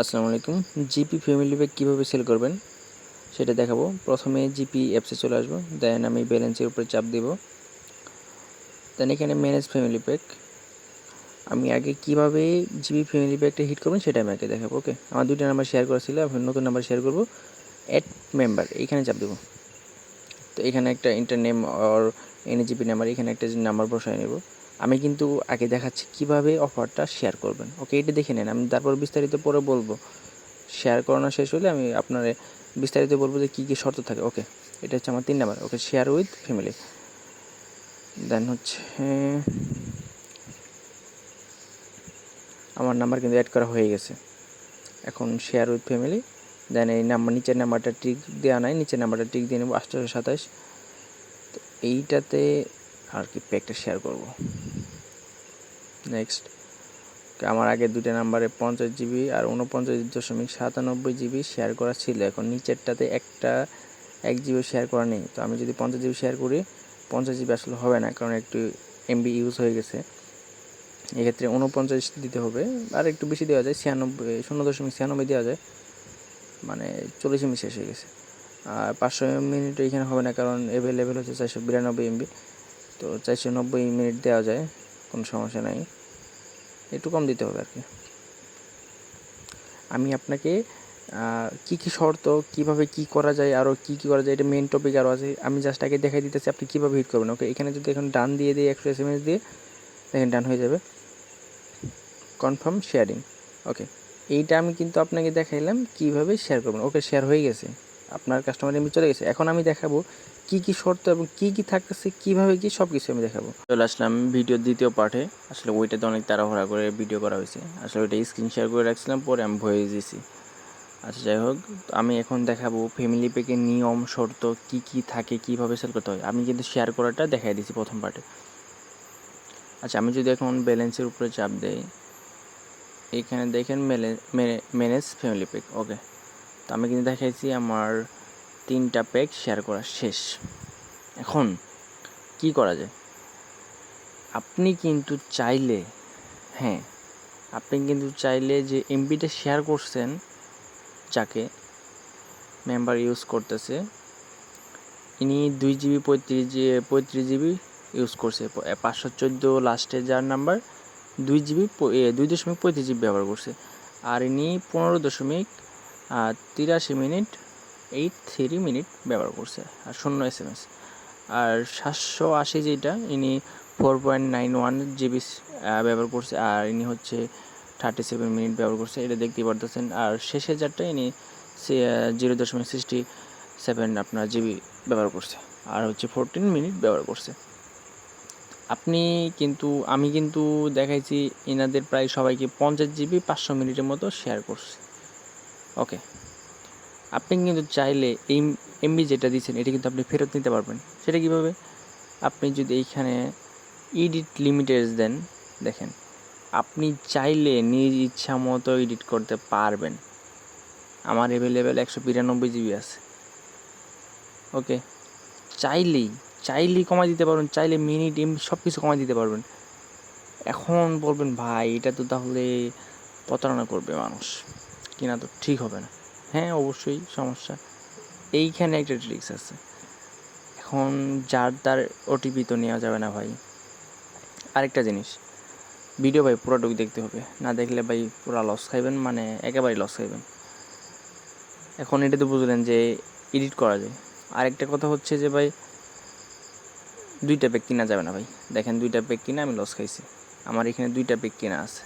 আসসালামু আলাইকুম। GP family pack কীভাবে সেল করবেন? সেটা দেখাবো। প্রথমে জিপি অ্যাপসে চলে আসব। দেন আমি ব্যালেন্সের উপরে চাপ দিব। দেন এখানে ম্যানেজ ফ্যামিলি প্যাক আমি আগে কীভাবে জিপি ফ্যামিলি প্যাকটা হিট করবেন সেটা আমি আগে দেখাবো ওকে আমার দুইটা নাম্বার শেয়ার করা ছিল, এখন নতুন নাম্বার শেয়ার করব। অ্যাড মেম্বার এইখানে চাপ দেবো। তো এখানে একটা ইন্টার নেম অর এনজিপি নাম্বার এখানে একটা নাম্বার বসায় নেব। আমি কিন্তু আগে দেখাচ্ছি কীভাবে অফারটা শেয়ার করবেন। ওকে এটা দেখে নেন, আমি তারপর বিস্তারিত পরে বলব। শেয়ার করানো শেষ হলে আমি আপনার বিস্তারিত বলব যে কী কী শর্ত থাকে। ওকে এটা হচ্ছে আমার তিন number. Okay share with family then হচ্ছে, আমার নাম্বার কিন্তু অ্যাড করা হয়ে গেছে। এখন শেয়ার উইথ ফ্যামিলি দেন এই নাম্বার, নিচের নাম্বারটা টিক দেওয়া নাই, নিচের নাম্বারটা টিক দিয়ে নেব আটশোশো সাতাশ। তো এইটাতে আর কি প্যাকটা শেয়ার করব। নেক্সট আমার আগে দুটো নাম্বারে পঞ্চাশ জিবি আর উনপঞ্চাশ দশমিক সাতানব্বই জিবি শেয়ার করা ছিল। এখন নিচেরটাতে একটা এক জিবি শেয়ার করা নেই। তো আমি যদি পঞ্চাশ জিবি শেয়ার করি, পঞ্চাশ জিবি আসলে হবে না, কারণ একটু এমবি ইউজ হয়ে গেছে। এক্ষেত্রে উনপঞ্চাশ দিতে হবে, আর একটু বেশি দেওয়া যায়, ছিয়ানব্বই, শূন্য দশমিক ছিয়ানব্বই দেওয়া যায়। মানে চল্লিশ এমবি শেষ হয়ে গেছে। আর পাঁচশো মিনিট এখানে হবে না, কারণ অ্যাভেলেবেল হচ্ছে চারশো বিরানব্বই এমবি তো চারশো নব্বই মিনিট দেওয়া যায়, কোনো সমস্যা নাই। একটু কম দিতে হবে আর কি আমি আপনাকে কি কি শর্ত, কীভাবে কি করা যায় আরও কি কি করা যায়, এটা মেন টপিক আরও আছে। আমি জাস্ট আগে দেখাই দিতেছি আপনি কীভাবে হিট করবেন ওকে এখানে যদি এখন ডান দিয়ে দিই একশো এস এম এস দিয়ে, দেখেন ডান হয়ে যাবে। কনফার্ম শেয়ারিং ওকে এইটা আমি কিন্তু আপনাকে দেখাইলাম কীভাবে শেয়ার করবেন ওকে শেয়ার হয়ে গেছে। আপনার কাস্টমার এমনি চলে গেছে। এখন আমি দেখাবো কি কি শর্ত এবং কি কি থাকতেছে, কীভাবে কি সব কিছু আমি দেখাবো। চলে আসলাম ভিডিওর দ্বিতীয় পার্টে আসলে ওইটাতে অনেক তাড়াহুড়া করে ভিডিও করা হয়েছে। আসলে ওইটা স্ক্রিন শেয়ার করে রাখছিলাম, পরে আমি ভয়েস দিয়েছি। আচ্ছা যাই হোক, আমি এখন দেখাবো ফ্যামিলি প্যাকের নিয়ম, শর্ত, কি কি থাকে, কীভাবে সেল করতে হয়। আমি কিন্তু শেয়ার করাটা দেখাই দিয়েছি প্রথম পার্টে আচ্ছা আমি যদি এখন ব্যালেন্সের উপরে চাপ দেই, এখানে দেখেন ম্যানেজ ফ্যামিলি প্যাক ওকে তো আমি কিন্তু দেখাইছি আমার তিনটা প্যাক শেয়ার করা শেষ। এখন, কি করা যায়? আপনি কিন্তু চাইলে হ্যাঁ আপনি কিন্তু চাইলে যে এমবিটা শেয়ার করছেন, যাকে মেম্বার ইউজ করতেছে, ইনি দুই জিবি পঁয়ত্রিশ জি পঁয়ত্রিশ জিবি ইউজ করছে। পাঁচশো চোদ্দ লাস্টে যার নাম্বার দুই জিবি দুই দশমিক পঁয়ত্রিশ জিবি ব্যবহার করছে। আর ইনি পনেরো দশমিক তিরাশি মিনিট, এইট থ্রি মিনিট ব্যবহার করছে, আর শূন্য এস এম এস। আর সাতশো আশি যেটা, ইনি four point nine one GB ব্যবহার করছে, আর ইনি হচ্ছে থার্টি সেভেন মিনিট ব্যবহার করছে, এটা দেখতেই পারতেছেন। আর শেষের যারটা ইনি জিরো দশমিক সিক্সটি সেভেন আপনার জিবি ব্যবহার করছে, আর হচ্ছে ফোরটিন মিনিট ব্যবহার করছে। আপনি কিন্তু, আমি কিন্তু দেখাইছি এনাদের প্রায় সবাইকে পঞ্চাশ জিবি পাঁচশো মিনিটের মতো শেয়ার করছে। ওকে আপনি কিন্তু চাইলে এই এমবি যেটা দিচ্ছেন, এটা কিন্তু আপনি ফেরত নিতে পারবেন। সেটা কীভাবে? আপনি যদি এইখানে ইডিট লিমিটেড দেন, দেখেন। আপনি চাইলে নিজ ইচ্ছা মতো এডিট করতে পারবেন। আমার অ্যাভেলেবেল একশো বিরানব্বই জিবি আছে। ওকে চাইলেই চাইলেই কমাই দিতে পারবেন, চাইলে মিনিট এম সব কিছু কমাই দিতে পারবেন। এখন বলবেন, ভাই, এটা তো তাহলে প্রতারণা করবে মানুষ। কিনা তো ঠিক হবে না। হ্যাঁ অবশ্যই সমস্যা। এইখানে একটা ট্রিক্স আছে। এখন যার তার ওটিপি তো নেওয়া যাবে না ভাই। আরেকটা জিনিস ভিডিও ভাই পুরোটুকু দেখতে হবে। না দেখলে ভাই পুরো লস খাইবেন মানে একেবারেই লস খাইবেন। এখন এটা তো বুঝলেন যে এডিট করা যায়। আরেকটা কথা হচ্ছে যে ভাই, দুইটা পেক কিনা যাবে না ভাই। দেখেন দুইটা পেক কিনা আমি লস খাইছি। আমার এখানে দুইটা পেক কিনা আছে।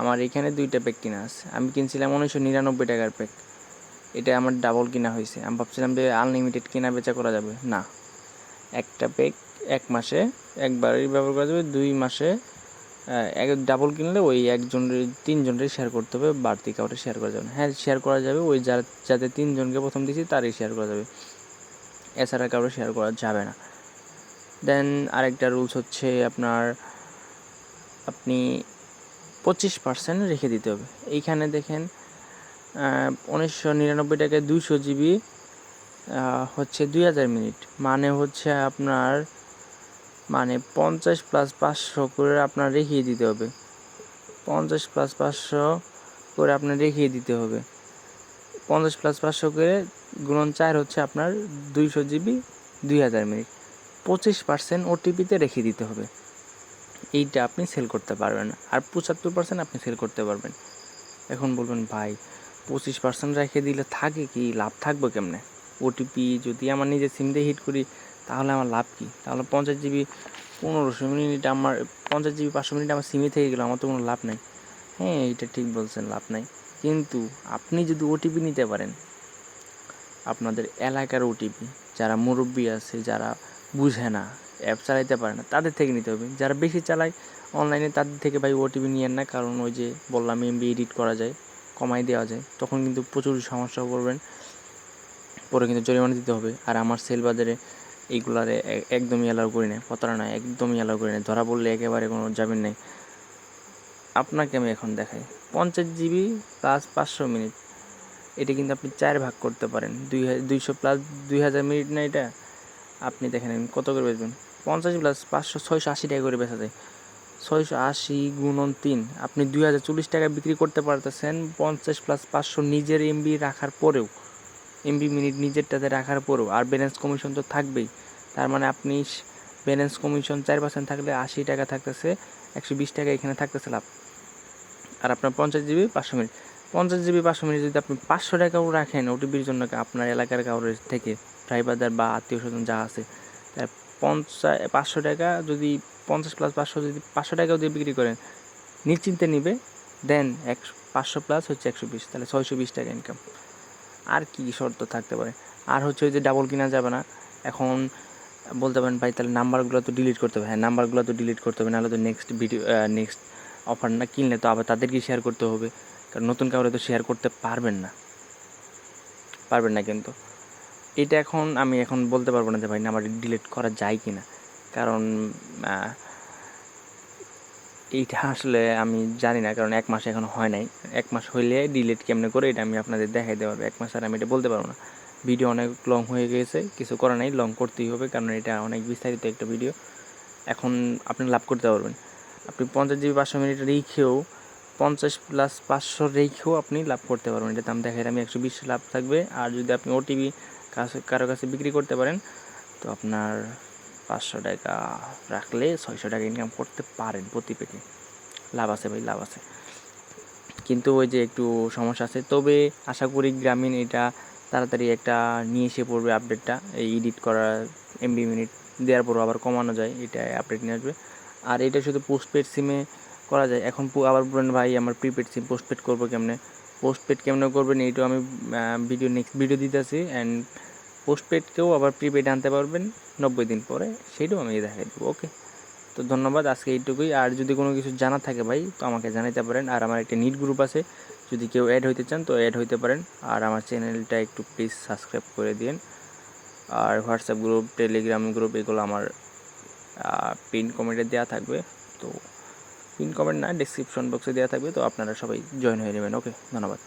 আমার এখানে দুইটা প্যাক কিনা আছে। আমি কিনছিলাম উনিশশো নিরানব্বই টাকার প্যাক এটা আমার ডাবল কিনা হয়েছে। আমি ভাবছিলাম যে আনলিমিটেড কেনা বেচা করা যাবে। না। একটা প্যাক এক মাসে একবারই ব্যবহার করা যাবে। দুই মাসে এক ডাবল কিনলে ওই একজনের তিনজনের শেয়ার করতে হবে। বাড়তি কাউকে শেয়ার করা যাবে হ্যাঁ শেয়ার করা যাবে। ওই যার, যাতে তিনজনকে প্রথম দিয়েছি, তারই শেয়ার করা যাবে। এছাড়া কাউকে শেয়ার করা যাবে না। দেন আরেকটা রুলস হচ্ছে আপনার, আপনি পঁচিশ পার্সেন্ট রেখে দিতে হবে। এইখানে দেখেন উনিশশো নিরানব্বই টাকায় দুইশো জিবি হচ্ছে দুই হাজার মিনিট। মানে হচ্ছে আপনার মানে পঞ্চাশ প্লাস পাঁচশো করে আপনার রেখে দিতে হবে। পঞ্চাশ প্লাস পাঁচশো করে আপনার রেখে দিতে হবে। পঞ্চাশ প্লাস পাঁচশো করে গুণন চার হচ্ছে আপনার দুইশো জিবি, দুই হাজার মিনিট। পঁচিশ পার্সেন্ট ওটিপিতে রেখে দিতে হবে। এইটা আপনি সেল করতে পারবেন। আর পঁচাত্তর পার্সেন্ট আপনি সেল করতে পারবেন। এখন বলবেন, ভাই, পঁচিশ পার্সেন্ট রেখে দিলে থাকে কি? লাভ থাকবে কেমনে? ওটিপি যদি আমার নিজের সিম দিয়ে হিট করি, তাহলে আমার লাভ কি? তাহলে পঞ্চাশ জিবি পনেরোশো মিনিট আমার, পঞ্চাশ জিবি পাঁচশো মিনিট আমার সিমে থেকে গেলো, আমার তো কোনো লাভ নাই। হ্যাঁ এইটা ঠিক বলছেন, লাভ নাই। কিন্তু আপনি যদি ওটিপি নিতে পারেন, আপনাদের এলাকার ওটিপি যারা মুরব্বী আছে, যারা বুঝে না অ্যাপ চালাইতে পারে না, তাদের থেকে নিতে হবে। যারা বেশি চালায় অনলাইনে তাদের থেকে ভাই ওটিপি নিয়েন না, কারণ ওই যে বললাম এমবি এডিট করা যায়, কমাই দেওয়া যায়। তখন কিন্তু প্রচুর সমস্যা পড়বেন, পরে কিন্তু জরিমানা দিতে হবে। আর আমার সেল বাজারে এইগুলারে একদমই অ্যালাউ করি না প্রতারণা একদমই অ্যালাউ করি না ধরা পড়লে একেবারে কোনো জামিন নেই। আপনাকে আমি এখন দেখাই, পঞ্চাশ জিবি প্লাস পাঁচশো মিনিট এটা কিন্তু আপনি চার ভাগ করতে পারেন। দুই দুইশো প্লাস দুই হাজার মিনিট না এটা? আপনি দেখেন কত করে বেচবেন? পঞ্চাশ প্লাস পাঁচশো, ছয়শো আশি টাকা করে বেচা যায়। ছয়শো আশি গুণন তিন, আপনি দুই হাজার চল্লিশ টাকায় বিক্রি করতে পারতেছেন, পঞ্চাশ প্লাস পাঁচশো নিজের এমবি রাখার পরেও এমবি মিনিট নিজেরটাতে রাখার পরেও, আর ব্যালেন্স কমিশন তো থাকবেই। তার মানে আপনি ব্যালেন্স কমিশন চার পার্সেন্ট থাকলে আশি টাকা থাকতেছে, একশো বিশ টাকা এখানে থাকতেছে লাভ। আর আপনার পঞ্চাশ জিবি পাঁচশো মিনিট পঞ্চাশ জিবি পাঁচশো মিনিট যদি আপনি পাঁচশো টাকাও রাখেন, ওটিপির জন্য আপনার এলাকার কাউরের থেকে ড্রাইভারদের বা আত্মীয় স্বজন যা আছে, তার পঞ্চাশ পাঁচশো টাকা যদি পঞ্চাশ প্লাস পাঁচশো যদি পাঁচশো টাকাও দিয়ে বিক্রি করেন, নিশ্চিন্তে নিবে, দেন একশো পাঁচশো প্লাস হচ্ছে একশো বিশ, তাহলে ছয়শো বিশ টাকা ইনকাম আর কি শর্ত থাকতে পারে? আর হচ্ছে ওই যে ডাবল কিনা যাবে না, এখন বলতে পারেন ভাই, তাহলে নাম্বারগুলো তো ডিলিট করতে হবে। হ্যাঁ নাম্বারগুলো তো ডিলিট করতে হবে, নাহলে তো নেক্সট ভিডিও নেক্সট অফার না কিনলে তো আবার তাদেরকে শেয়ার করতে হবে। কারণ নতুন কাউরে তো শেয়ার করতে পারবেন না। পারবেন না কিন্তু। এটা এখন আমি এখন বলতে পারব না যে ভাই নাম্বার ডিলিট করা যায় কি না কারণ এইটা আসলে আমি জানি না, কারণ এক মাস এখন হয় নাই। এক মাস হইলে ডিলিট কেমনে করে এটা আমি আপনাদের দেখাই দেওয়া হবে। এক মাস আর আমি এটা বলতে পারব না। ভিডিও অনেক লং হয়ে গেছে, কিছু করা নাই লং করতেই হবে, কারণ এটা অনেক বিস্তারিত একটা ভিডিও। এখন আপনি লাভ করতে পারবেন। আপনি পঞ্চাশ জিবি পাঁচশো মিনিট রেখেও, পঞ্চাশ প্লাস পাঁচশো রেখেও আপনি লাভ করতে পারবেন। এটা দাম দেখাই আমি একশো বিশ লাভ থাকবে। আর যদি আপনি ওটিভি কাছে, কারও কাছে বিক্রি করতে পারেন, তো আপনার পাঁচশো টাকা রাখলে ছয়শো টাকা ইনকাম করতে পারেন প্রতি পেটে। লাভ আছে ভাই, লাভ আছে। কিন্তু ওই যে একটু সমস্যা আছে, তবে আশা করি গ্রামীণ এটা তাড়াতাড়ি একটা নিয়ে এসে পড়বে আপডেটটা এই এডিট করা এমবি মিনিট দেওয়ার পরও আবার কমানো যায়, এটা আপডেট নিয়ে আসবে। আর এটা শুধু পোস্টপেড সিমে করা যায়। এখন আবার বলেন ভাই, আমার প্রিপেড সিম পোস্টপেড করব কেমনে? পোস্টপেড কেমনে করবেন এইটাও আমি ভিডিও নেক্সট ভিডিও দিতেছি অ্যান্ড পোস্টপেডকেও আবার প্রিপেড আনতে পারবেন নব্বই দিন পরে, সেইটাও আমি দেখাই দেবো ওকে তো ধন্যবাদ, আজকে এইটুকুই। আর যদি কোনো কিছু জানা থাকে ভাই, তো আমাকে জানাতে পারেন। আর আমার একটা নিট গ্রুপ আছে, যদি কেউ অ্যাড হইতে চান, তো অ্যাড হইতে পারেন। আর আমার চ্যানেলটা একটু প্লিজ সাবস্ক্রাইব করে দিন আর হোয়াটসঅ্যাপ গ্রুপ টেলিগ্রাম গ্রুপ এগুলো আমার পিন কমেন্টে দেওয়া থাকবে। তো পিন কমেন্ট না ডিসক্রিপশন বক্সে দেওয়া থাকবে, তো আপনারা সবাই জয়েন হয়ে নেবেন। ওকে ধন্যবাদ।